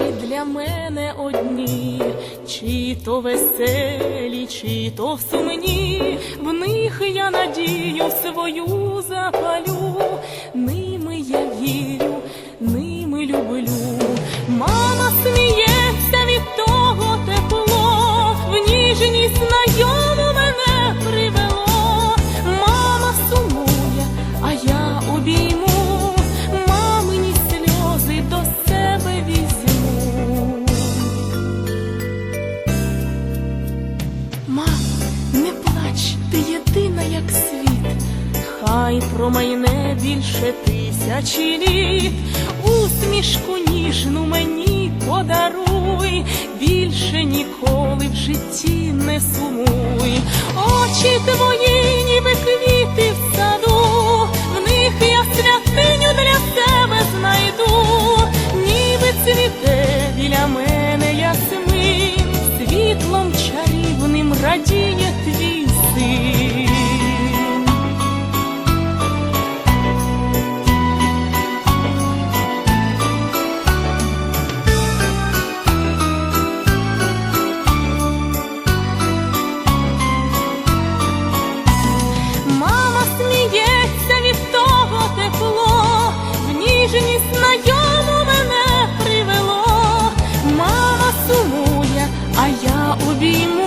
для мене одні, чи то веселі, чи то сумні, в них я надію свою запалю, ними я вірю, Мам, не плач, ти єдина, як світ, хай промайне більше тисячі літ, усмішку ніжну мені подаруй, більше ніколи в житті не сумуй, очі твої, радіє твій син. Мама сміється від того тепло, в ніжність знайому мене привело. Мама сумує, а я обійму,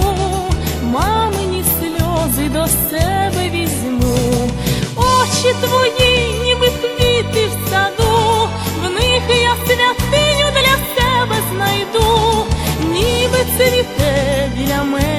до себе візьму. Очі твої, ніби квіти в саду, в них я святиню для себе знайду, ніби цвіте біля мене